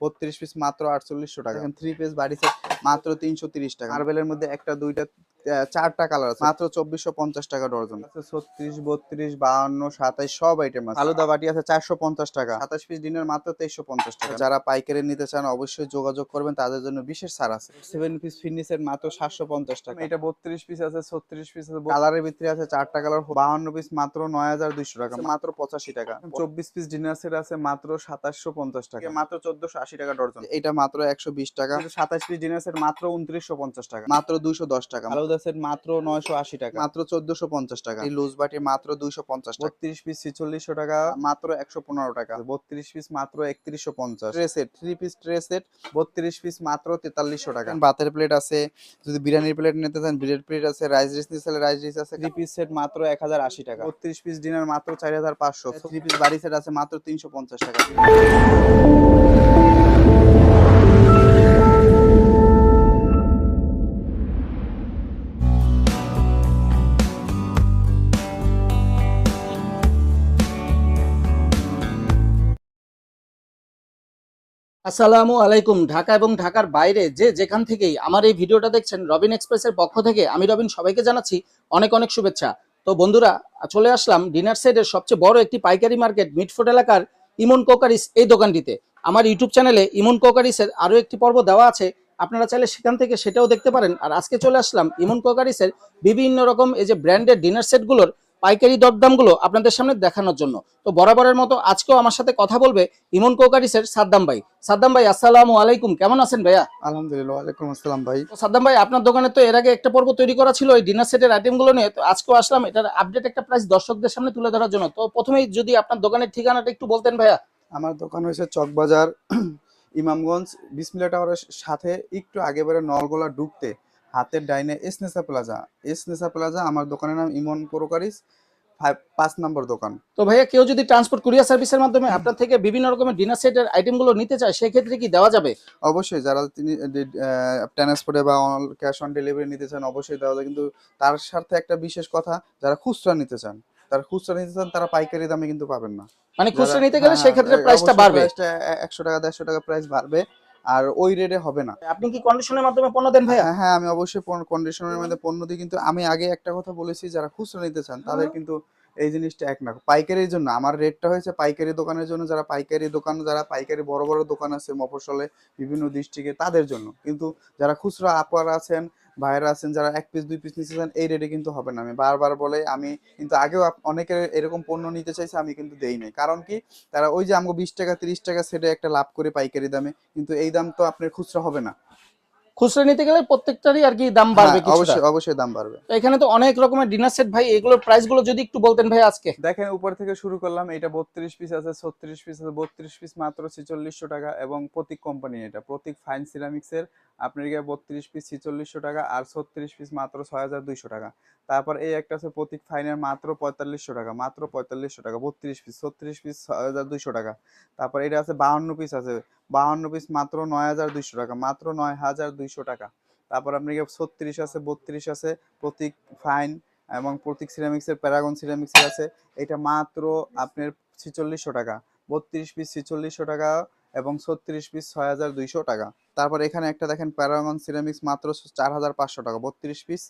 বত্রিশ পিস মাত্র আটচল্লিশশো টাকা। থ্রি পিস বাড়ি সেট মাত্র তিনশো তিরিশ টাকা। মার্বেলের মধ্যে একটা দুইটা চারটা কালার আছে। মাত্র চব্বিশশো পঞ্চাশ টাকা ডর্জন। আছে ছত্রিশ বত্রিশ বাহান্ন সাতাইশ সব আইটেম আছে। আলুদা বাটি আছে চারশো পঞ্চাশ টাকা। সাতাশ পিস ডিনার মাত্র তেইশশো পঞ্চাশ টাকা। যারা পাইকারি নিতে চান অবশ্যই যোগাযোগ করবেন তাদের জন্য বিশেষ ছাড় আছে। সেভেন পিস ফিনিশের মাত্র সাতশো পঞ্চাশ টাকা। এটা বত্রিশ পিস আছে ছত্রিশ পিস আছে কালারের ভিতরে আছে চারটা কালার বাহান্ন পিস মাত্র নয় হাজার দুইশো টাকা। মাত্র পঁচাশি টাকা। চব্বিশ পিস ডিনার সেট আছে মাত্র সাতাশশো পঞ্চাশ টাকা। মাত্র চোদ্দশো আশি টাকা ডর্জন। এটা মাত্র একশো বিশ টাকা। সাতাশ পিস ডিনার সেট মাত্র উনত্রিশশো পঞ্চাশ টাকা। মাত্র দুইশো দশ টাকা। আলাদা সেট মাত্র নয়শো আশি টাকা। মাত্র চোদ্দশো পঞ্চাশ টাকা। এই লুজ বাটি মাত্র দুইশো পঞ্চাশ বত্রিশ পিস ছিচল্লিশশো টাকা মাত্র একশো পনেরো টাকা। বত্রিশ পিস মাত্র একত্রিশশো পঞ্চাশ। Tray set three piece tray set বত্রিশ পিস মাত্র তেতাল্লিশশো টাকা। ভাতের প্লেট আছে যদি বিরিয়ানির প্লেট নিতে চান বিরিয়ানির প্লেট আছে রাইস ডিশ নিতে চাইলে রাইস ডিশ আছে। থ্রি পিস সেট মাত্র এক হাজার আশি টাকা। বত্রিশ পিস ডিনার মাত্র চার হাজার পাঁচশো। থ্রি পিস বাড়ি সেট আছে মাত্র তিনশো পঞ্চাশ টাকা। আসসালামু আলাইকুম। ঢাকা এবং ঢাকার বাইরে যে যেখান থেকেই আমার এই ভিডিওটা দেখছেন রবিন এক্সপ্রেসের পক্ষ থেকে, আমি রবিন সবাইকে জানাচ্ছি অনেক অনেক শুভেচ্ছা। তো বন্ধুরা, চলে আসলাম ডিনার সাইডের সবচেয়ে বড় একটি পাইকারি মার্কেট মিটফুট এলাকার ইমন কোকারিস এই দোকানটিতে। আমার ইউটিউব চ্যানেলে ইমন কোকারিসের আরও একটি পর্ব দেওয়া আছে, আপনারা চাইলে সেখান থেকে সেটাও দেখতে পারেন। আর আজকে চলে আসলাম ইমন কোকারিসের বিভিন্ন রকম এই যে ব্র্যান্ডের ডিনার সেটগুলোর পাইকারি দরদামগুলো আপনাদের সামনে দেখানোর জন্য। তো বরাবরের মতো আজকেও আমার সাথে কথা বলবে ইমন কোকারিসের সাদ্দাম ভাই। সাদ্দাম ভাই আসসালামু আলাইকুম। কেমন আছেন ভাইয়া? আলহামদুলিল্লাহ ওয়ালাইকুম আসসালাম ভাই। তো সাদ্দাম ভাই আপনার দোকানে তো এর আগে একটা পর্ব তৈরি করা ছিল এই ডিনার সেটের আইটেমগুলো নিয়ে। তো আজকেও আসলাম এটার আপডেট একটা প্রাইস দর্শকদের সামনে তুলে ধরার জন্য। তো প্রথমেই যদি আপনার দোকানের ঠিকানাটা একটু বলতেন ভাইয়া। আমার দোকান হয়েছে চকবাজার ইমামগঞ্জ বিসমিল্লা টাওয়ারের সাথে একটু আগে বেড়ে নলগোলা ঢুকতে হাতের ডাইনে এসনেসা প্লাজা। এসনেসা প্লাজা আমার দোকানের নাম ইমন প্রোকারিস পাঁচ নম্বর দোকান। তো ভাইয়া কেউ যদি ট্রান্সপোর্ট কুরিয়ার সার্ভিসের মাধ্যমে আপনার থেকে বিভিন্ন রকমের ডিনার সেটের আইটেমগুলো নিতে চায় সেক্ষেত্রে কি দেওয়া যাবে? অবশ্যই যারা তিনি ট্রান্সপোর্টে বা ক্যাশ অন ডেলিভারি নিতে চান অবশ্যই দেওয়া যায়। কিন্তু তার সাথে একটা বিশেষ কথা যারা খুচরা নিতে চান তারা খুচরা নিতে চান তারা পাইকারি দামে কিন্তু পাবেন না। মানে খুচরা নিতে গেলে হ্যাঁ, সেক্ষেত্রে হ্যাঁ, প্রাইসটা বাড়বে। প্রাইসটা একশো টাকা দেড়শো টাকা প্রাইস বাড়বে। আর ওই রেটে হবে না। আপনি কি কন্ডিশনের মাধ্যমে পণ্য দেন ভাই হ্যাঁ হ্যাঁ আমি অবশ্যই কন্ডিশনের মাধ্যমে পণ্য দিই কিন্তু আমি আগে একটা কথা বলেছি যারা খুচরো নিতে চান তাদের কিন্তু এই জিনিসটা এক না। পাইকারির জন্য আমার রেটটা হয়েছে পাইকারি দোকানের জন্য যারা পাইকারি দোকান যারা পাইকারি বড় বড় দোকান আছে মফসলে বিভিন্ন ডিস্ট্রিক্টে তাদের জন্য। কিন্তু যারা খুচরা আপার আছেন ভাইয়েরা আছেন যারা এক পিস দুই পিস নিতে চান, এই রেটে কিন্তু হবে না। আমি বারবার বলে, আমি কিন্তু আগেও অনেকে এরকম পণ্য নিতে চাইছে, আমি কিন্তু দেই নাই। কারণ কি, তারা ওই যে আমাকে বিশ টাকা, তিরিশ টাকা সেটে একটা লাভ করে পাইকারি দামে, কিন্তু এই দাম তো আপনার খুচরা হবে না। খুচরা নিতে গেলে প্রত্যেকটারই আর কি দাম বাড়বে হ্যাঁ, অবশ্যই অবশ্যই দাম বাড়বে। এখানে তো অনেক রকমের ডিনার সেট ভাই এগুলোর প্রাইসগুলো যদি একটু বলতেন ভাই আজকে। দেখেন উপর থেকে শুরু করলাম এটা বত্রিশ পিস আছে ছত্রিশ পিস আছে বত্রিশ পিস মাত্র ছেচল্লিশশো টাকা এবং প্রতীক কোম্পানি এটা। প্রতীক ফাইন সিরামিক্স এর আপনার গিয়ে বত্রিশ পিস ছেচল্লিশশো টাকা আর ছত্রিশ পিস মাত্র ছয় হাজার দুইশো টাকা। তারপর এই একটা আছে প্রতীক ফাইনের মাত্র পঁয়তাল্লিশশো টাকা মাত্র পঁয়তাল্লিশশো টাকা বত্রিশ পিস ছত্রিশ পিস ছয় হাজার দুইশো টাকা। তারপর এটা আছে বাহান্ন পিস আছে বাহান্ন পিস মাত্র নয় হাজার দুইশো টাকা, মাত্র নয় হাজার দুইশো টাকা। তারপর আপনি গিয়ে ছত্রিশ আছে, বত্রিশ আছে, প্রতীক ফাইন এবং প্রতীক সিরামিক্সের প্যারাগন সিরামিক্সের আছে। এটা মাত্র আপনার ছিচল্লিশশো টাকা, বত্রিশ পিস ছিচল্লিশশো টাকা এবং ছত্রিশ পিস ছয় হাজার দুইশো টাকা। তারপর এখানে একটা দেখেন প্যারাগন সিরামিক্স মাত্র চার হাজার পাঁচশো টাকা, বত্রিশ পিস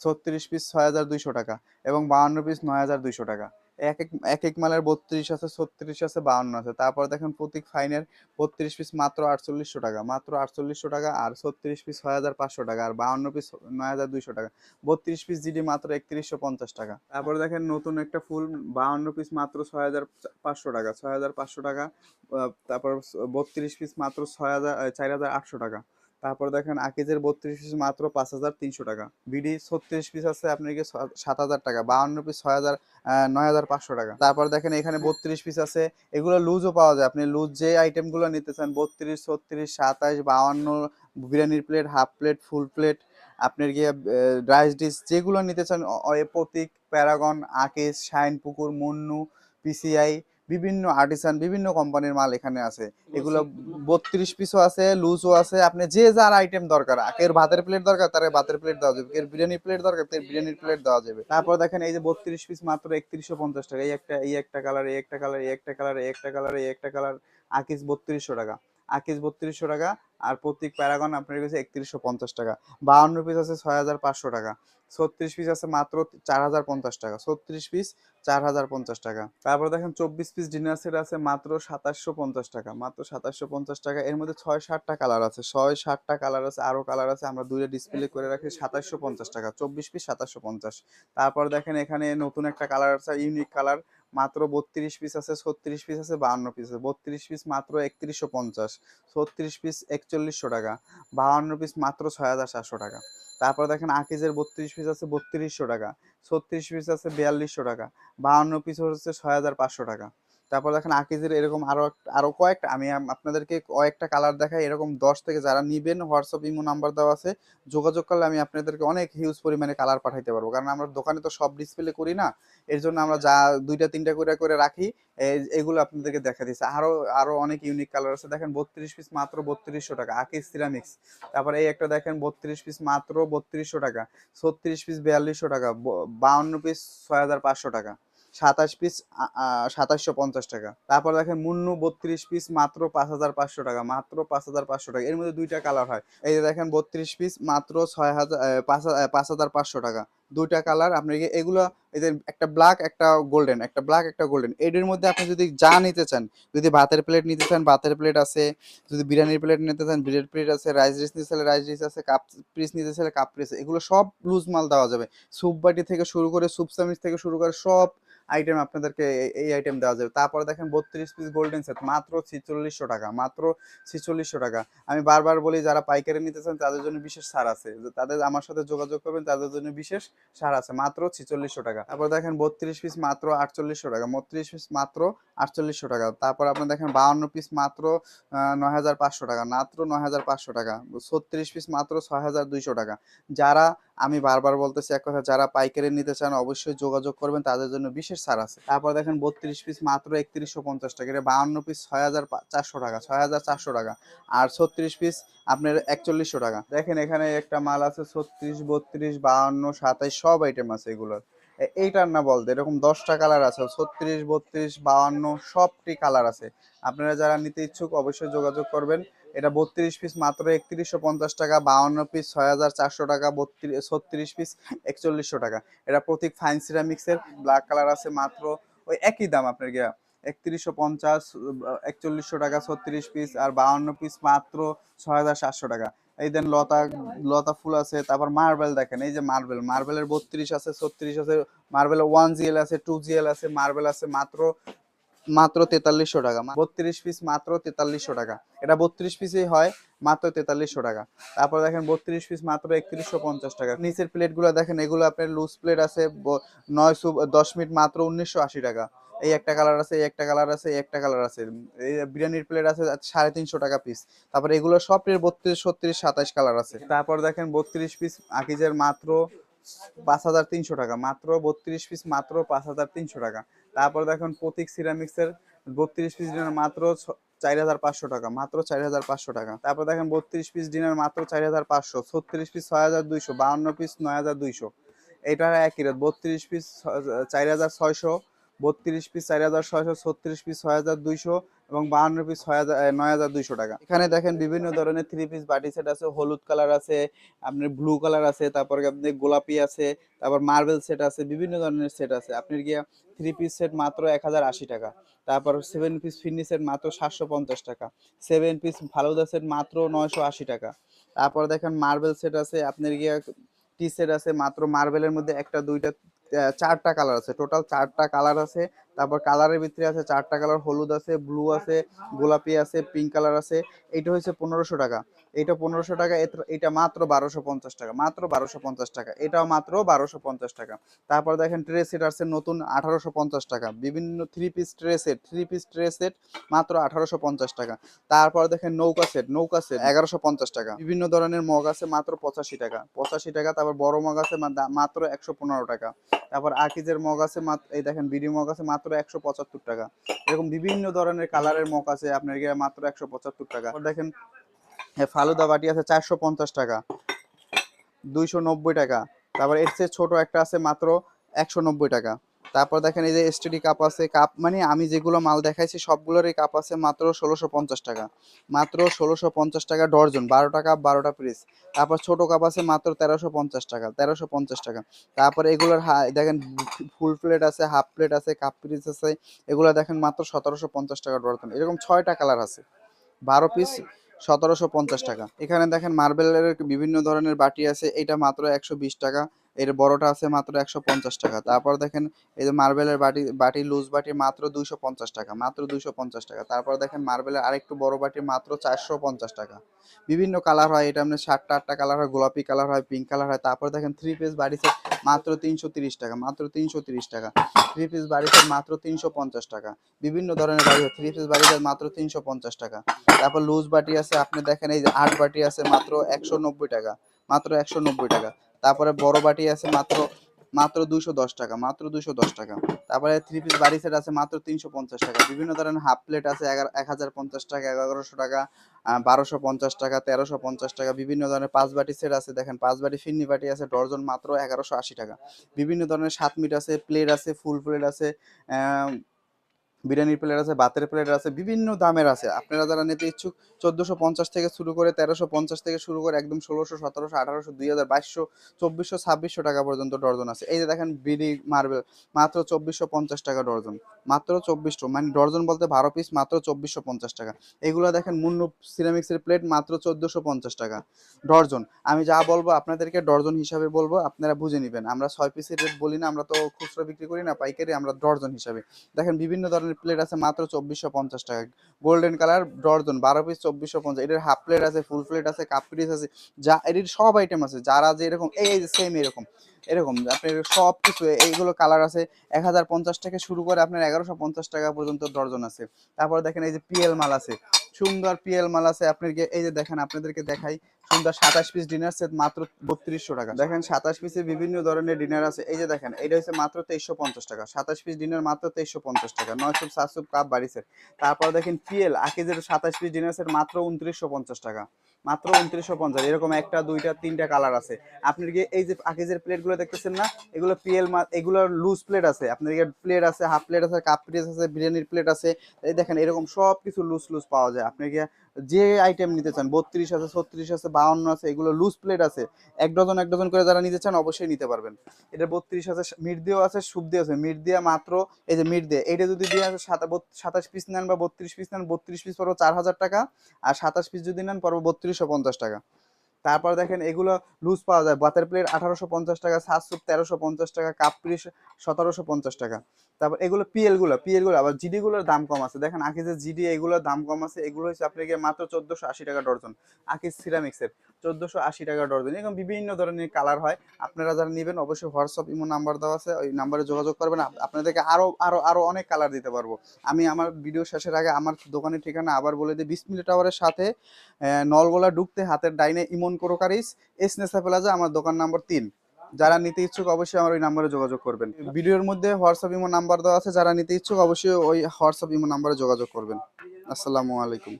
ছত্রিশ পিস ছয় হাজার দুইশো টাকা এবং বাহান্ন পিস নয় হাজার দুইশো টাকা। এক এক এক এক মালের বত্রিশ আছে, ছত্রিশ আছে বাহান্ন আছে। তারপর দেখেন প্রতীক ফাইনের বত্রিশ পিস মাত্র আটচল্লিশশো টাকা, মাত্র আটচল্লিশশো টাকা আর ছত্রিশ পিস ছয় হাজার পাঁচশো টাকা আর বাহান্ন পিস নয় হাজার দুইশো টাকা। বত্রিশ পিস জিডি মাত্র একত্রিশশো পঞ্চাশ টাকা। তারপর দেখেন নতুন একটা ফুল বাহান্ন পিস মাত্র ছয় হাজার পাঁচশো টাকা, ছয় হাজার পাঁচশো টাকা তারপর বত্রিশ পিস মাত্র ছয় হাজার, চার হাজার আটশো টাকা। তারপর দেখেন আকিজের বত্রিশ পিস মাত্র পাঁচ হাজার তিনশো টাকা। বিডি ছত্রিশ পিস আছে আপনার কি সাত হাজার টাকা বাহান্ন পিস ছয় হাজার নয় হাজার পাঁচশো টাকা। তারপর দেখেন এখানে বত্রিশ পিস আছে, এগুলো লুজও পাওয়া যায়। আপনি লুজ যে আইটেমগুলো নিতে চান, বত্রিশ, ছত্রিশ সাতাশ বাহান্ন বিরিয়ানির plate half plate full plate আপনার গিয়ে রাইস ডিশ যেগুলো নিতে চান প্রতীক, প্যারাগন, আকেশ, শাইন পুকুর, মুন্নু, পিসিআই বিভিন্ন আর্টিসান বিভিন্ন কোম্পানির মাল এখানে আছে। এগুলো বত্রিশ পিসও আছে লুজও আছে। আপনি যে যার আইটেম দরকার কের ভাতের প্লেট দরকার তার ভাতের প্লেট দেওয়া যাবে। এর বিরিয়ানির প্লেট দরকার তার বিরিয়ানির প্লেট দেওয়া যাবে। তারপর দেখেন এই যে বত্রিশ পিস মাত্র একত্রিশশো পঞ্চাশ টাকা। এই একটা এই একটা কালার এই একটা কালার এই একটা কালার এই একটা কালার এই একটা কালার আকিস বত্রিশশো টাকা। আকিস বত্রিশশো টাকা। আর প্রত্যেক প্যারাগন আপনার কাছে একত্রিশশো পঞ্চাশ টাকা। বাহান্ন পিস আছে ছয় হাজার পাঁচশো টাকা। ছত্রিশ পিস আছে মাত্র চার হাজার পঞ্চাশ টাকা। ছত্রিশ পিস চার হাজার পঞ্চাশ টাকা। তারপর দেখেন চব্বিশ পিস ডিনার সেট আছে মাত্র সাতাশশো পঞ্চাশ টাকা। মাত্র সাতাশশো পঞ্চাশ টাকা। এর মধ্যে ছয় ষাটটা কালার আছে। ছয় ষাটটা কালার আছে আরও কালার আছে। আমরা দুইটা ডিসপ্লে করে রাখি সাতাশশো পঞ্চাশ টাকা। চব্বিশ পিস সাতাশশো পঞ্চাশ। তারপর দেখেন এখানে নতুন একটা কালার আছে ইউনিক কালার মাত্র বত্রিশ পিস আছে, ছত্রিশ পিস আছে, বাহান্ন পিস আছে। বত্রিশ পিস মাত্র একত্রিশশো পঞ্চাশ, ছত্রিশ পিস একচল্লিশশো টাকা, বাহান্ন পিস মাত্র ছয় হাজার সাতশো টাকা। তারপর দেখেন আকিজের বত্রিশ পিস আছে বত্রিশশো টাকা, ছত্রিশ পিস আছে বিয়াল্লিশশো টাকা, বাহান্ন পিস হচ্ছে ছয় হাজার পাঁচশো টাকা। তারপর দেখেন আকিজের এরকম আরও একটা- আরও কয়েকটা, আমি আপনাদেরকে কয়েকটা কালার দেখাই, এরকম দশ থেকে যারা নিবেন হোয়াটসঅ্যাপ ইমো নাম্বার দেওয়া আছে, যোগাযোগ করলে আমি আপনাদেরকে অনেক হিউজ পরিমাণে কালার পাঠাইতে পারব। কারণ আমরা দোকানে তো সব ডিসপ্লে করি না, এর জন্য আমরা যা দুইটা, তিনটা করে করে রাখি এগুলো আপনাদেরকে দেখা দিচ্ছে আরও আরও অনেক ইউনিক কালার আছে। দেখেন বত্রিশ পিস মাত্র বত্রিশশো টাকা, আকিজ সিরামিক্স তারপরে এই একটা দেখেন বত্রিশ পিস মাত্র বত্রিশশো টাকা, ছত্রিশ পিস বিয়াল্লিশশো টাকা বাউন্ন পিস ছয় হাজার পাঁচশো টাকা। সাতাশ পিস সাতাশশো পঞ্চাশ টাকা। তারপর দেখেন মুন্নু বত্রিশ পিস মাত্র পাঁচ হাজার পাঁচশো টাকা, মাত্র পাঁচ হাজার পাঁচশো টাকা। এর মধ্যে দুইটা কালার হয়। এই যে দেখেন বত্রিশ পিস মাত্র ছয় হাজার পাঁচ হাজার পাঁচশো টাকা। দুইটা কালার আপনি এগুলো, এই যে একটা ব্ল্যাক একটা গোল্ডেন একটা ব্ল্যাক একটা গোল্ডেন এদের মধ্যে আপনি যদি যা নিতে চান, যদি ভাতের প্লেট নিতে চান, ভাতের প্লেট আছে, যদি বিরিয়ানির প্লেট নিতে চান বিরিয়ানির প্লেট আছে রাইস ডিশ নিতে চাইলে রাইস ডিশ আছে কাপ পিস নিতে চাইলে কাপ পিস এগুলো সব লুজ মাল দেওয়া যাবে। স্যুপ বাটি থেকে শুরু করে স্যুপ সামিজ থেকে শুরু করে, সব আইটেম আপনাদেরকে এই- আইটেম দেওয়া যাবে। তারপরে দেখেন বত্রিশ পিস গোল্ডেন সেট মাত্র ছিচল্লিশশো টাকা, মাত্র ছিচল্লিশশো টাকা। আমি বারবার বলি, যারা পাইকারি নিতে চান, তাদের জন্য বিশেষ ছাড় আছে। তাদের আমার সাথে যোগাযোগ করবেন, তাদের জন্য বিশেষ ছাড় আছে, মাত্র ছিচল্লিশশো টাকা। তারপর দেখেন বত্রিশ পিস মাত্র আটচল্লিশশো টাকা। বত্রিশ পিস মাত্র আটচল্লিশশো টাকা। তারপর আপনি দেখেন বাউন্ন পিস মাত্র নয় হাজার পাঁচশো টাকা, মাত্র নয় হাজার পাঁচশো টাকা। ছত্রিশ পিস মাত্র ছয় হাজার দুইশো টাকা। যারা, আমি বারবার বলতেছি এক কথা, যারা পাইকারি নিতে চান অবশ্যই যোগাযোগ করবেন, তাদের জন্য বিশেষ ছাড় আছে। তারপর দেখেন বত্রিশ পিস মাত্র একত্রিশশো পঞ্চাশ টাকা। এটা বাউন্ন পিস ছয় হাজার চারশো টাকা ছয় হাজার চারশো টাকা। আর ছত্রিশ পিস আপনার একচল্লিশশো টাকা। দেখেন এখানে একটা মাল আছে, ছত্রিশ, বত্রিশ, বাউন্ন, সাতাইশ, সব আইটেম আছে এগুলোর। এইটার না বলতে এরকম দশটা কালার আছে, ছত্রিশ, বত্রিশ, বাউন্ন, সবটি কালার আছে। আপনারা যারা নিতে ইচ্ছুক অবশ্যই যোগাযোগ করবেন। এটা বত্রিশ পিস মাত্র একত্রিশশো পঞ্চাশ টাকা, বাউন্ন পিস ছয় হাজার চারশো টাকা বত্রিশ ছত্রিশ পিস একচল্লিশশো টাকা। এটা প্রতীক ফাইন সিরামিক্সের ব্ল্যাক কালার আছে মাত্র ওই একই দাম আপনার গিয়া। একত্রিশশো পঞ্চাশ, একচল্লিশশো টাকা, ছত্রিশ পিস আর বাউন্ন পিস মাত্র ছয় হাজার সাতশো টাকা। এই দেন লতা লতা ফুল আছে, তারপর মার্বেল দেখেন, এই যে মার্বেল মার্বেলের বত্রিশ আছে, ছত্রিশ আছে মার্বেল ওয়ান জিএল আছে টু জিএল আছে মার্বেল আছে মাত্র মাত্র তেতাল্লিশশো টাকা বত্রিশ পিস মাত্র তেতাল্লিশশো টাকা, এটা বত্রিশ পিসেই হয়, মাত্র তেতাল্লিশশো টাকা, তারপর দেখেন বত্রিশ পিস মাত্র একত্রিশশো পঞ্চাশ টাকা, নিচের প্লেটগুলো দেখেন, এগুলো আপনার লুজ প্লেট আছে নয় দশ মিনিট মাত্র উনিশশো আশি টাকা এই একটা কালার আছে, এই একটা কালার আছে, এই একটা কালার আছে। এই বিরিয়ানির প্লেট আছে সাড়ে তিনশো টাকা পিস তারপর এগুলো সব বত্রিশ, ছত্রিশ, সাতাশ কালার আছে। তারপর দেখেন বত্রিশ পিস আকিজের মাত্র পাঁচ হাজার তিনশো টাকা। মাত্র বত্রিশ পিস মাত্র পাঁচ হাজার তিনশো টাকা। তারপর দেখেন প্রতীক সিরামিক্সের বত্রিশ পিস ডিনার মাত্র চার হাজার পাঁচশো টাকা, মাত্র চার হাজার পাঁচশো টাকা। তারপর দেখেন বত্রিশ পিস ডিনার মাত্র চার হাজার পাঁচশো, ছত্রিশ পিস ছয় হাজার দুইশো, বাউন্ন পিস নয় হাজার দুইশো। এটা একই রেট বত্রিশ পিস চার হাজার ছয়শো বত্রিশ পিস চার হাজার ছয়শো ছত্রিশ পিস ছয় হাজার দুইশো এবং বাহান্ন পিস ছয় হাজার নয় হাজার দুইশো টাকা। এখানে দেখেন বিভিন্ন ধরনের থ্রি পিস বাটি সেট আছে, হলুদ কালার আছে, আপনার ব্লু কালার আছে, তারপরে আপনি গোলাপি আছে, তারপর মার্বেল সেট আছে, বিভিন্ন ধরনের সেট আছে। আপনার গিয়ে থ্রি পিস সেট মাত্র এক হাজার আশি টাকা। তারপর সেভেন পিস ফিন্নি সেট মাত্র সাতশো পঞ্চাশ টাকা। সেভেন পিস ফালুদা সেট মাত্র নয়শো আশি টাকা। তারপর দেখেন মার্বেল সেট আছে, আপনার গিয়ে টি সেট আছে, মাত্র মার্বেলের মধ্যে একটা, দুইটা চারটা কালার আছে। টোটাল চারটা কালার আছে। তারপর কালারের ভিতরে আছে চারটা কালার হলুদ আছে ব্লু আছে, গোলাপি আছে পিঙ্ক কালার আছে। এইটা হচ্ছে পনেরোশো টাকা। এটা পনেরোশো টাকা এটা মাত্র বারোশো পঞ্চাশ টাকা, মাত্র বারোশো পঞ্চাশ টাকা। এটাও মাত্র বারোশো পঞ্চাশ টাকা। তারপর দেখেন ট্রে সেট আছে নতুন আঠারোশো পঞ্চাশ টাকা। বিভিন্ন three piece tray set three piece tray set মাত্র আঠারোশো পঞ্চাশ টাকা। তারপর দেখেন নৌকা সেট নৌকা সেট এগারোশো পঞ্চাশ টাকা। বিভিন্ন ধরনের মগ আছে মাত্র পঁচাশি টাকা। পঁচাশি টাকা, তারপর বড় মগ আছে মাত্র একশো পনেরো টাকা। তারপর আকিজের মগ আছে এই দেখেন বিডি মগ আছে মাত্র একশো পঁচাত্তর টাকা। এরকম বিভিন্ন ধরনের কালারের মগ আছে, আপনার মাত্র একশো পঁচাত্তর টাকা। দেখেন ফালুদা বাটি আছে চারশো পঞ্চাশ টাকা, দুইশো নব্বই টাকা। তারপর এর চেয়ে ছোট একটা আছে মাত্র একশো নব্বই টাকা। তারপর দেখেন এই যে এসটিডি কাপ আছে কাপ মানে আমি যেগুলো মাল দেখাইছি সবগুলোরই কাপ আছে মাত্র ষোলোশো পঞ্চাশ টাকা। মাত্র ষোলোশো পঞ্চাশ টাকা ডর্জন, বারোটা কাপ বারোটা পিস তারপর ছোট কাপ আছে মাত্র তেরোশো পঞ্চাশ টাকা, তেরোশো পঞ্চাশ টাকা। তারপর এগুলোর দেখেন ফুল প্লেট আছে হাফ প্লেট আছে কাপ পিস আছে, এগুলো দেখেন মাত্র সতেরোশো পঞ্চাশ টাকা ডর্জন। এরকম ছয়টা কালার আছে, বারো পিস সতেরোশো পঞ্চাশ টাকা। এখানে দেখেন মার্বেলের বিভিন্ন ধরনের বাটি আছে এটা মাত্র একশো বিশ টাকা। এর বড়টা আছে মাত্র একশো পঞ্চাশ টাকা। তারপর দেখেন এই যে মার্বেলের বাটি বাটি, লুজ বাটি মাত্র দুইশো পঞ্চাশ টাকা, মাত্র দুইশো পঞ্চাশ টাকা। তারপর দেখেন মার্বেলের আরেকটু বড় বাটি মাত্র চারশো পঞ্চাশ টাকা। বিভিন্ন কালার হয়, এটা আপনার সাতটা, আটটা কালার হয়, গোলাপি কালার হয় পিঙ্ক কালার হয়। তারপর দেখেন থ্রি পিস বাড়ি সেট মাত্র তিনশো তিরিশ টাকা, মাত্র তিনশো তিরিশ টাকা। থ্রি পিস বাড়ি সেট মাত্র তিনশো পঞ্চাশ টাকা। বিভিন্ন ধরনের বাড়ি থ্রি পিস বাড়ি সেট মাত্র তিনশো পঞ্চাশ টাকা। তারপর লুজ বাটি আছে, আপনি দেখেন এই যে আট বাটি আছে মাত্র একশো নব্বই টাকা, মাত্র একশো নব্বই টাকা। তারপরে বড় বাটি আছে মাত্র মাত্র দুশো দশ টাকা, মাত্র দুশো দশ টাকা। তারপরে থ্রি পিস বাড়ি সেট আছে মাত্র তিনশো পঞ্চাশ টাকা। বিভিন্ন ধরনের হাফ প্লেট আছে, এগারো, এক হাজার পঞ্চাশ টাকা, এগারোশো টাকা বারোশো পঞ্চাশ টাকা, তেরোশো পঞ্চাশ টাকা। বিভিন্ন ধরনের পাঁচ বাটি সেট আছে, দেখেন পাঁচ বাটি, ফিন্নি বাটি আছে, ডর্জন মাত্র এগারোশো আশি টাকা। বিভিন্ন ধরনের সাত মিট আছে প্লেট আছে ফুল প্লেট আছে বিরিয়ানির প্লেট আছে, ভাতের প্লেট আছে, বিভিন্ন দামের আছে। আপনারা যারা নিতে ইচ্ছুক, চোদ্দশো পঞ্চাশ থেকে শুরু করে তেরোশো পঞ্চাশ থেকে শুরু করে একদম ষোলোশো, সতেরোশো, আঠারোশো, দুই হাজার, বাইশশো, চব্বিশশো, ছাব্বিশশো টাকা পর্যন্ত ডর্জন আছে। এই যে দেখেন বিডি মার্বেল, মাত্র চব্বিশশো পঞ্চাশ টাকা ডর্জন। মাত্র চব্বিশশো মানে ডর্জন বলতে বারো পিস মাত্র চব্বিশশো পঞ্চাশ টাকা। এগুলো দেখেন মুন্নু সিরামিক্সের প্লেট মাত্র চোদ্দোশো পঞ্চাশ টাকা। ডর্জন, আমি যা বলব আপনাদেরকে ডর্জন হিসাবে বলব, আপনারা বুঝে নেবেন। আমরা ছয় পিসের রেট বলি না, আমরা তো খুচরো বিক্রি করি না, পাইকারি আমরা ডর্জন হিসাবে। দেখেন বিভিন্ন ধরনের প্লেট আছে মাত্র চব্বিশশো পঞ্চাশ টাকা। গোল্ডেন কালার ডর্জন, বারো পিস চব্বিশশো পঞ্চাশ। এটার হাফ প্লেট আছে ফুল প্লেট আছে কাপ পিস আছে, যা এটির সব আইটেম আছে। যারা যে এরকম, এই সেম এরকম। এরকম আপনার সব কিছু এইগুলো কালার আছে, এক হাজার পঞ্চাশ থেকে শুরু করে আপনার এগারোশো পঞ্চাশ টাকা পর্যন্ত ডর্জন আছে। তারপর দেখেন এই যে পিএল মাল আছে, সুন্দর পিএল মাল আছে আপনাকে এই যে দেখেন আপনাদেরকে দেখাই, সুন্দর সাতাশ পিস ডিনার সেট মাত্র বত্রিশশো টাকা। দেখেন সাতাশ পিসের বিভিন্ন ধরনের ডিনার আছে, এই যে দেখেন, এটা হচ্ছে মাত্র তেইশশো পঞ্চাশ টাকা, সাতাশ পিস ডিনার মাত্র তেইশশো পঞ্চাশ টাকা নয় সুপ সাত সুপ কাপ বাড়ি সেট তারপর দেখেন পিএল, আকিজের সাতাশ পিস ডিনার সেট মাত্র উনত্রিশশো পঞ্চাশ টাকা। মাত্র উনত্রিশশো পঞ্চাশ। এরকম একটা, দুইটা, তিনটা কালার আছে। আপনার কি এই যে আকিজের প্লেটগুলো দেখতেছেন না? এগুলো পিএল এগুলো লুজ প্লেট আছে। আপনার কি প্লেট আছে হাফ প্লেট আছে কাপ প্লেট আছে, বিরিয়ানির প্লেট আছে। এই দেখেন, এরকম সব কিছু লুজ লুজ পাওয়া যায়। আপনার কি যে আইটেম নিতে চান, বত্রিশ আছে, ছত্রিশ আছে, বাউন্ন আছে, এগুলো লুজ প্লেট আছে, এক ডজন এক ডজন করে যারা নিতে চান অবশ্যই নিতে পারবেন। এটা বত্রিশ আছে মিট দিয়েও আছে, সুপ দিয়ে আছে। মিট দিয়ে মাত্র, এই যে মিট দিয়ে এটা যদি দিয়ে আছে সাতাশ পিস নেন বা বত্রিশ পিস নেন, বত্রিশ পিস পড়ব চার হাজার টাকা, আর সাতাশ পিস যদি নেন পরবো বত্রিশশো পঞ্চাশ টাকা। তারপর দেখেন এগুলো লুজ পাওয়া যায়। বাতের প্লেট আঠারোশো পঞ্চাশ টাকা সাত সুপ তেরোশো পঞ্চাশ টাকা কাপ সতেরোশো পঞ্চাশ টাকা। তারপর এগুলো পিএলগুলো পিএলগুলো, আবার জিডি গুলোর দাম কম আছে। দেখেন আকিজের জিডি এগুলোর দাম কম আছে, এগুলো হচ্ছে আপনাকে মাত্র চোদ্দশো আশি টাকা ডর্জন। আকিজ সিরামিক্সের চোদ্দশো আশি টাকা ডর্জন। এরকম বিভিন্ন ধরনের কালার হয়। আপনারা যারা নেবেন, অবশ্যই হোয়াটসঅ্যাপ ইমো নাম্বার দেওয়া আছে। ওই নাম্বারে যোগাযোগ করবেন। আপনাদেরকে আরও আরও আরও অনেক কালার দিতে পারব। আমি আমার ভিডিও শেষের আগে আমার দোকানের ঠিকানা আবার বলে দিই। বিসমিল টাওয়ারের সাথে নলগোলা ঢুকতে, হাতের ডাইনে Emon crockeries S Nesa plaza আমার দোকান নাম্বার তিন। যারা নিতে ইচ্ছুক অবশ্যই আমার ওই নাম্বারে যোগাযোগ করবেন। ভিডিওর মধ্যে হোয়াটসঅ্যাপ, ইমো নাম্বার দেওয়া আছে, যারা নিতে ইচ্ছুক অবশ্যই ওই হোয়াটসঅ্যাপ, ইমো নাম্বারে যোগাযোগ করবেন। আসসালামু আলাইকুম।